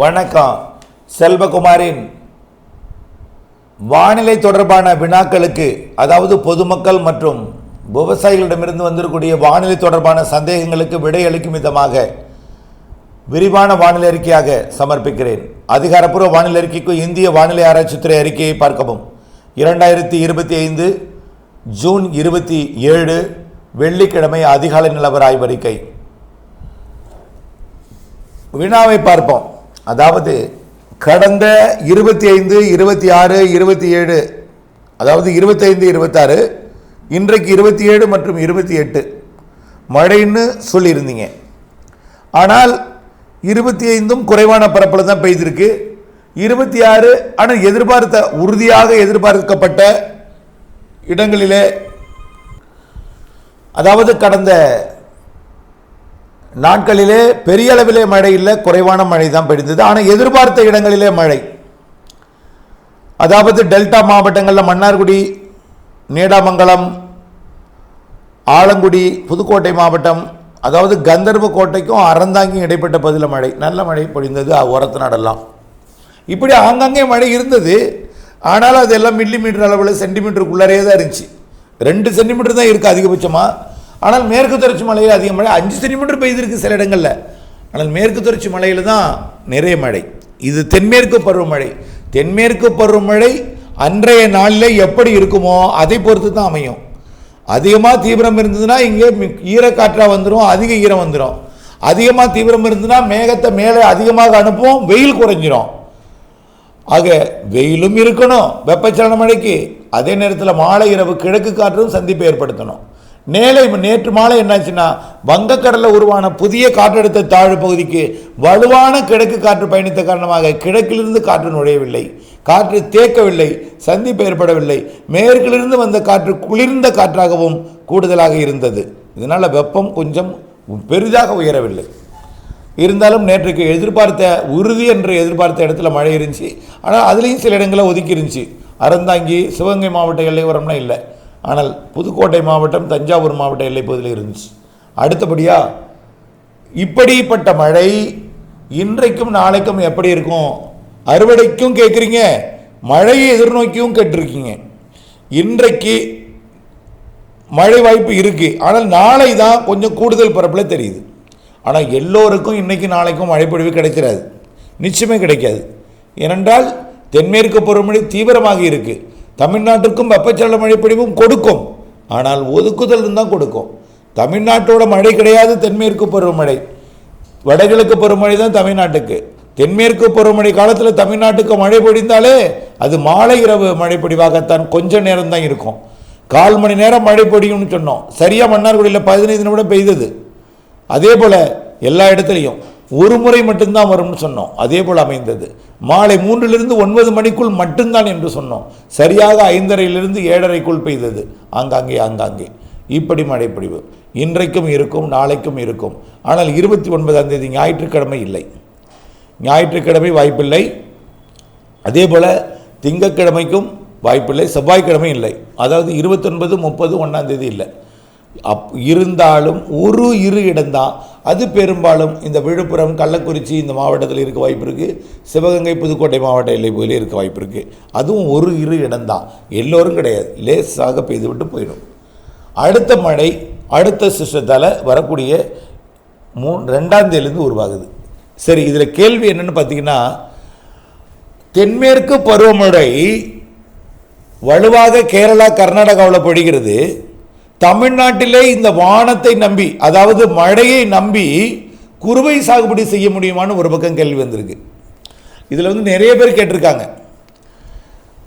வணக்கம். செல்வகுமாரின் வானிலை தொடர்பான வினாக்களுக்கு அதாவது பொதுமக்கள் மற்றும் விவசாயிகளிடமிருந்து வந்திருக்கக்கூடிய வானிலை தொடர்பான சந்தேகங்களுக்கு விடையளிக்கும் விதமாக விரிவான வானிலை அறிக்கையாக சமர்ப்பிக்கிறேன். அதிகாரப்பூர்வ வானிலை அறிக்கைக்கு இந்திய வானிலை ஆராய்ச்சித்துறை அறிக்கையை பார்க்கவும். இரண்டாயிரத்தி இருபத்தி ஐந்து ஜூன் இருபத்தி ஏழு வெள்ளிக்கிழமை அதிகாலை நிலவர ஆய்வறிக்கை. வினாவை பார்ப்போம். அதாவது கடந்த இருபத்தி ஐந்து இருபத்தி ஆறு இருபத்தி ஏழு அதாவது இருபத்தைந்து இருபத்தாறு இன்றைக்கு இருபத்தி ஏழு மற்றும் இருபத்தி எட்டு. மழைன்னு சொல்லியிருந்தீங்க. ஆனால் இருபத்தி ஐந்தும் குறைவான பரப்பில் தான் பெய்திருக்கு. இருபத்தி ஆறு ஆனால் எதிர்பார்த்த உறுதியாக எதிர்பார்க்கப்பட்ட இடங்களிலே அதாவது கடந்த நாட்களிலே பெரிய அளவிலே மழை இல்லை குறைவான மழை தான் பெய்தது. ஆனால் எதிர்பார்த்த இடங்களிலே மழை. அதாவது டெல்டா மாவட்டங்களில் மன்னார்குடி நீடாமங்கலம் ஆலங்குடி புதுக்கோட்டை மாவட்டம் அதாவது கந்தர்வ கோட்டைக்கும் அறந்தாங்கியும் இடைப்பட்ட பதில மழை. நல்ல மழை பொழிந்தது உரத்து நாடெல்லாம். இப்படி ஆங்காங்கே மழை இருந்தது. ஆனாலும் அதெல்லாம் மில்லி மீட்டர் அளவில் சென்டிமீட்டருக்குள்ளரே தான் இருந்துச்சு. ரெண்டு சென்டிமீட்டர் தான் இருக்குது அதிகபட்சமாக ஆனால் மேற்கு தொடர்ச்சி மலையில் அதிக மழை. அஞ்சு சென்டிமீட்டர் பெய்திருக்கு சில இடங்களில். ஆனால் மேற்கு தொடர்ச்சி மலையில் தான் நிறைய மழை. இது தென்மேற்கு பருவமழை. தென்மேற்கு பருவமழை அன்றைய நாளில் எப்படி இருக்குமோ அதை பொறுத்து தான் அமையும். அதிகமாக தீவிரம் இருந்ததுன்னா இங்கே மி- ஈரக்காற்றாக வந்துடும் அதிக ஈரம் வந்துடும் அதிகமாக தீவிரம் இருந்ததுன்னா மேகத்தை மேலே அதிகமாக அனுப்பும் வெயில் குறைஞ்சிரும். ஆக வெயிலும் இருக்கணும் வெப்பச்சலன மழைக்கு. அதே நேரத்தில் மாலை இரவு கிழக்கு காற்றும் சந்திப்பு ஏற்படுத்தணும். நேலை நேற்று மாலை என்னாச்சுன்னா வங்கக்கடலில் உருவான புதிய காற்றழுத்த தாழ்வு பகுதிக்கு வலுவான கிழக்கு காற்று பயணித்த காரணமாக கிழக்கிலிருந்து காற்று நுழையவில்லை. காற்று தேக்கவில்லை சந்திப்பு ஏற்படவில்லை. மேற்கிலிருந்து வந்த காற்று குளிர்ந்த காற்றாகவும் கூடுதலாக இருந்தது. இதனால் வெப்பம் கொஞ்சம் பெரிதாக உயரவில்லை. இருந்தாலும் நேற்றுக்கு எதிர்பார்த்த உறுதி என்று எதிர்பார்த்த இடத்துல மழை இருந்துச்சு. ஆனால் அதுலேயும் சில இடங்களில் ஒதுக்கி இருந்துச்சு. அறந்தாங்கி சிவகங்கை மாவட்ட எல்லையோரம்னா இல்லை. ஆனால் புதுக்கோட்டை மாவட்டம் தஞ்சாவூர் மாவட்ட எல்லைப்பகுதியில் இருந்துச்சு. அடுத்தபடியாக இப்படிப்பட்ட மழை இன்றைக்கும் நாளைக்கும் எப்படி இருக்கும்? அறுவடைக்கும் கேட்குறீங்க மழையை எதிர்நோக்கியும் கேட்டிருக்கீங்க. இன்றைக்கு மழை வாய்ப்பு இருக்குது ஆனால் நாளை தான் கொஞ்சம் கூடுதல் பரப்பில் தெரியுது. ஆனால் எல்லோருக்கும் இன்றைக்கும் நாளைக்கும் மழைப்பொழிவு கிடைச்சிடாது நிச்சயமே கிடைக்காது. ஏனென்றால் தென்மேற்கு பருவமழை தீவிரமாக இருக்குது தமிழ்நாட்டுக்கும் வெப்பச்சலன மழைப்பொழிவும் கொடுக்கும். ஆனால் ஒதுக்குதல் தான் கொடுக்கும். தமிழ்நாட்டோட மழை கிடையாது தென்மேற்கு பருவமழை. வடகிழக்கு பருவமழை தான் தமிழ்நாட்டுக்கு. தென்மேற்கு பருவமழை காலத்தில் தமிழ்நாட்டுக்கு மழை பொழிந்தாலே அது மாலை இரவு மழை பொழிவாகத்தான் கொஞ்ச நேரம் தான் இருக்கும். கால் மணி நேரம் மழை பொழியும்னு சொன்னோம். சரியாக மன்னார்குடியில் பதினைந்து நிமிடம் பெய்தது. அதே போல் எல்லா இடத்துலையும். ஒரு முறை மட்டும்தான் வரும்னு சொன்னோம். அதே போல் அமைந்தது. மாலை மூன்றிலிருந்து ஒன்பது மணிக்குள் மட்டும்தான் என்று சொன்னோம். சரியாக ஐந்தரையிலிருந்து ஏழரைக்குள் பெய்தது. ஆங்காங்கே ஆங்காங்கே. இப்படி மழைப்பொழிவு. இன்றைக்கும் இருக்கும் நாளைக்கும் இருக்கும். ஆனால் இருபத்தி ஒன்பதாம் தேதி ஞாயிற்றுக்கிழமை இல்லை. ஞாயிற்றுக்கிழமை வாய்ப்பில்லை. அதே போல் திங்கட்கிழமைக்கும் வாய்ப்பில்லை. செவ்வாய்க்கிழமை இல்லை. அதாவது இருபத்தொன்பது முப்பது ஒன்றாம் தேதி இல்லை. அப் இருந்தாலும் ஒரு இரு இடம்தான். அது பெரும்பாலும் இந்த விழுப்புரம் கள்ளக்குறிச்சி இந்த மாவட்டத்தில் இருக்க வாய்ப்பு இருக்குது சிவகங்கை புதுக்கோட்டை மாவட்ட எல்லை பகுதியில் இருக்க வாய்ப்பு இருக்குது அதுவும் ஒரு இரு இடம்தான். எல்லோரும் கிடையாது. லேசாக பெய்துவிட்டு போயிடும். அடுத்த மழை அடுத்த சிஸ்டத்தால் வரக்கூடிய மூ ரெண்டாம் தேதியிலேருந்து உருவாகுது. சரி இதில் கேள்வி என்னென்னு பார்த்தீங்கன்னா தென்மேற்கு பருவமழை வலுவாக கேரளா கர்நாடகாவில் பொழிகிறது. தமிழ்நாட்டிலே இந்த வானத்தை நம்பி அதாவது மழையை நம்பி குறுவை சாகுபடி செய்ய முடியுமான்னு ஒரு பக்கம் கேள்வி வந்திருக்கு. இதில் வந்து நிறைய பேர் கேட்டிருக்காங்க.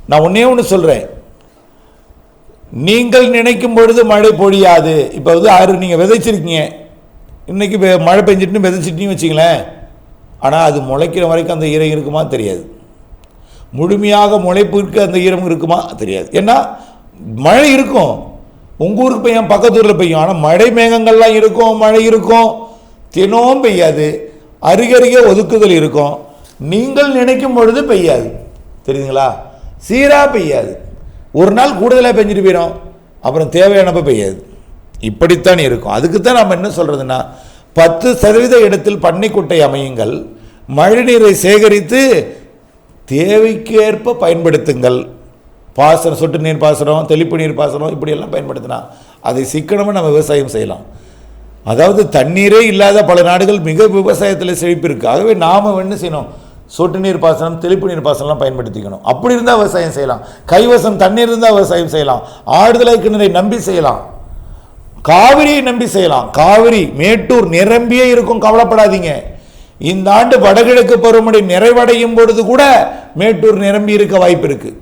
நான் ஒன்றே ஒன்று சொல்கிறேன் நீங்கள் நினைக்கும் பொழுது மழை பொழியாது. இப்போ வந்து ஆறு நீங்கள் விதைச்சிருக்கீங்க. இன்றைக்கி மழை பெஞ்சிட்டுன்னு விதைச்சிட்டின்னு வச்சிங்களேன் ஆனால் அது முளைக்கிற வரைக்கும் அந்த ஈரம் இருக்குமா தெரியாது. முழுமையாக முளைப்பிற்கு அந்த ஈரம் இருக்குமா தெரியாது. ஏன்னா மழை இருக்கும். உங்கள் ஊருக்கு பெய்யும் பக்கத்து ஊரில் பெய்யும் ஆனால் மழை மேகங்கள்லாம் இருக்கும் மழை இருக்கும். தினமும் பெய்யாது. அருகருகே ஒதுக்குதல் இருக்கும். நீங்கள் நினைக்கும் பொழுது பெய்யாது. தெரியுதுங்களா? சீராக பெய்யாது. ஒரு நாள் கூடுதலாக பெஞ்சிட்டு போயிடும். அப்புறம் தேவையானப்போ பெய்யாது. இப்படித்தான் இருக்கும். அதுக்கு தான் நம்ம என்ன சொல்கிறதுன்னா பத்து சதவீத இடத்தில் பண்ணைக்குட்டை அமையுங்கள். மழைநீரை சேகரித்து தேவைக்கேற்ப பயன்படுத்துங்கள். பாசனம் சொட்டு நீர் பாசனம் தெளிப்பு நீர் பாசனம் இப்படியெல்லாம் பயன்படுத்தினா அதை சிக்கனமாக நம்ம விவசாயம் செய்யலாம். அதாவது தண்ணீரே இல்லாத பல நாடுகள் மிக விவசாயத்தில் செழிப்பு இருக்கு ஆகவே நாம் என்ன செய்யணும்? சொட்டு நீர் பாசனம் தெளிப்பு நீர் பாசனம்லாம் பயன்படுத்திக்கணும். அப்படி இருந்தால் விவசாயம் செய்யலாம். கைவசம் தண்ணீர் இருந்தால் விவசாயம் செய்யலாம். ஆடுதலை கிணறை நம்பி செய்யலாம். காவிரியை நம்பி செய்யலாம். காவிரி மேட்டூர் நிரம்பியே இருக்கும். கவலைப்படாதீங்க. இந்த ஆண்டு வடகிழக்கு பருவமழை நிறைவடையும் பொழுது கூட மேட்டூர் நிரம்பி இருக்க வாய்ப்பு இருக்குது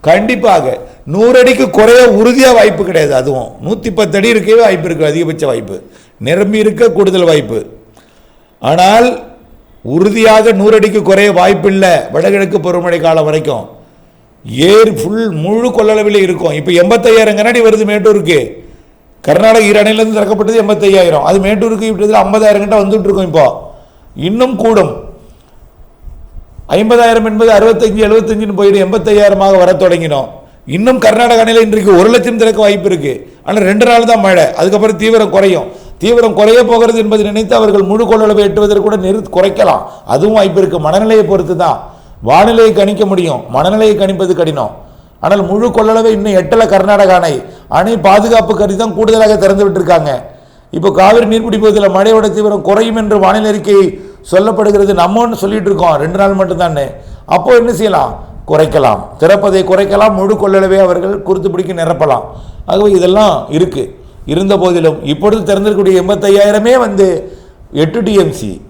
கண்டிப்பாக. நூறடிக்கு குறைய உறுதியாக வாய்ப்பு கிடையாது அதுவும். நூற்றி பத்து அடி இருக்கவே வாய்ப்பு இருக்கு அதிகபட்ச வாய்ப்பு. நிரம்பி இருக்க கூடுதல் வாய்ப்பு. ஆனால் உறுதியாக நூறடிக்கு குறைய வாய்ப்பில்லை வடகிழக்கு பருவமழை காலம் வரைக்கும். ஏர் ஃபுல் முழு கொள்ளளவில் இருக்கும். இப்போ எண்பத்தையாயிரம் கண்ணாடி வருது மேட்டூருக்கு. கர்நாடக ஈரணையிலேருந்து திறக்கப்பட்டது எண்பத்தையாயிரம். அது மேட்டூருக்கு இப்படி ஐம்பதாயிரம் கிட்ட வந்துட்டு இருக்கும் இப்போ. இன்னும் கூடும். ஐம்பதாயிரம் என்பது அறுபத்தஞ்சு எழுபத்தஞ்சுன்னு போயிட்டு எண்பத்தையாயிரமாக வர தொடங்கினோம். இன்னும் கர்நாடக அணையில் இன்றைக்கு ஒரு லட்சம் திறக்க வாய்ப்பு இருக்கு. ஆனால் ரெண்டு நாள் தான் மழை. அதுக்கப்புறம் தீவிரம் குறையும். தீவிரம் குறைய போகிறது என்பதை நினைத்து அவர்கள் முழு கொள்ளளவை எட்டுவதற்கு கூட நிறுத்தி குறைக்கலாம். அதுவும் வாய்ப்பு இருக்கு. மனநிலையை பொறுத்து தான். வானிலையை கணிக்க முடியும். மனநிலையை கணிப்பது கடினம். ஆனால் முழு கொள்ளளவை இன்னும் எட்டல கர்நாடக அணை. அணை பாதுகாப்பு கருதி தான் கூடுதலாக திறந்து விட்டுருக்காங்க. இப்போ காவிரி நீர்பிடிப்பதில் மழையோட தீவிரம் குறையும் என்று வானிலை அறிக்கை சொல்லப்படுகிறது நம்ம ஒன்று சொல்லிட்டு இருக்கோம் ரெண்டு நாள் மட்டும்தானே. அப்போ என்ன செய்யலாம்? குறைக்கலாம். திறப்பதை குறைக்கலாம். முழு கொள்ளளவே அவர்கள் குறுத்து பிடிக்க நிரப்பலாம். ஆகவே இதெல்லாம் இருக்கு. இருந்த போதிலும் இப்பொழுது திறந்திருக்கக்கூடிய எண்பத்தையாயிரமே வந்து எட்டு டிஎம்சி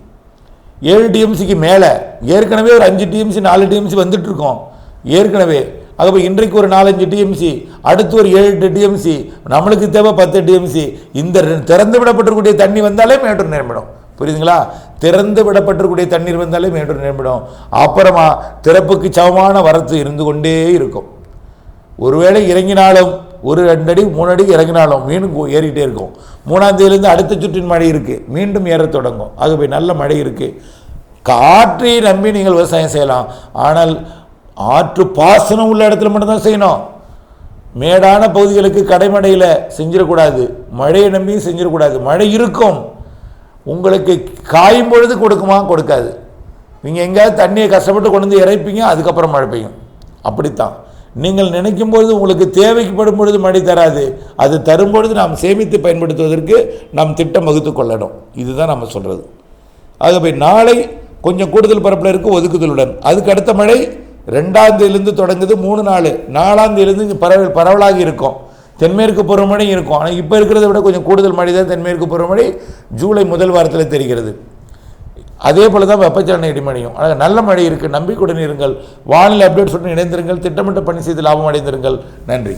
ஏழு டிஎம்சிக்கு மேலே. ஏற்கனவே ஒரு அஞ்சு டிஎம்சி நாலு டிஎம்சி வந்துட்டு இருக்கோம் ஏற்கனவே. ஆகவே இன்றைக்கு ஒரு நாலஞ்சு டிஎம்சி அடுத்து ஒரு ஏழு எட்டு டிஎம்சி நம்மளுக்கு தேவை பத்து டிஎம்சி. இந்த திறந்து விடப்பட்டிருக்கக்கூடிய தண்ணி வந்தாலே மேட்டூர் நிரம்பிடும். புரியுதுங்களா? திறந்து விடப்பட்டிருக்கக்கூடிய தண்ணீர் வந்தாலே மேட்டூர் நிரம்பிடும். அப்புறமா திறப்புக்கு சமமான வரத்து இருந்து கொண்டே இருக்கும். ஒருவேளை இறங்கினாலும் ஒரு ரெண்டு அடி மூணு அடி இறங்கினாலும் மீண்டும் ஏறிக்கிட்டே இருக்கும். மூணாம் தேதியிலேருந்து அடுத்த சுற்றின் மழை இருக்குது மீண்டும் ஏற தொடங்கும். அது போய் நல்ல மழை இருக்குது காற்றை நம்பி நீங்கள் விவசாயம் செய்யலாம். ஆனால் ஆற்று பாசனம் உள்ள இடத்துல மட்டும்தான் செய்யணும். மேடான பகுதிகளுக்கு கடைமடையில் செஞ்சிடக்கூடாது. மழையை நம்பியும் செஞ்சிடக்கூடாது. மழை இருக்கும். உங்களுக்கு காயும் பொழுது கொடுக்குமா? கொடுக்காது. நீங்கள் எங்கேயாவது தண்ணியை கஷ்டப்பட்டு கொண்டு வந்து இறைப்பீங்க அதுக்கப்புறம் மழை பெய்யும். அப்படித்தான். நீங்கள் நினைக்கும் பொழுது உங்களுக்கு தேவைப்படும் பொழுது மழை தராது. அது தரும் பொழுது நாம் சேமித்து பயன்படுத்துவதற்கு நாம் திட்டம் வகுத்து கொள்ளணும். இதுதான் நம்ம சொல்கிறது ஆகவே நாளை கொஞ்சம் கூடுதல் பரப்பில் இருக்குது ஒதுக்குதலுடன். அதுக்கு அடுத்த மழை ரெண்டாம் தொடங்குது மூணு நாள். நாலாம் தேதியிலிருந்து இங்கே பரவ பரவலாக இருக்கும். தென்மேற்கு பருவமழை இருக்கும். ஆனால் இப்போ இருக்கிறத விட கொஞ்சம் கூடுதல் மழை தான் தென்மேற்கு பருவமழை ஜூலை முதல் வாரத்தில் தெரிகிறது. அதே போல தான் வெப்பச்சலன இடிமணியும் ஆனால் நல்ல மழை இருக்குது நம்பிக்கையுடன் இருங்கள். வானிலை அப்டேட் சொல்லி இணைந்திருங்கள். திட்டமிட்ட பணி செய்து லாபம் அடைந்திருங்கள். நன்றி.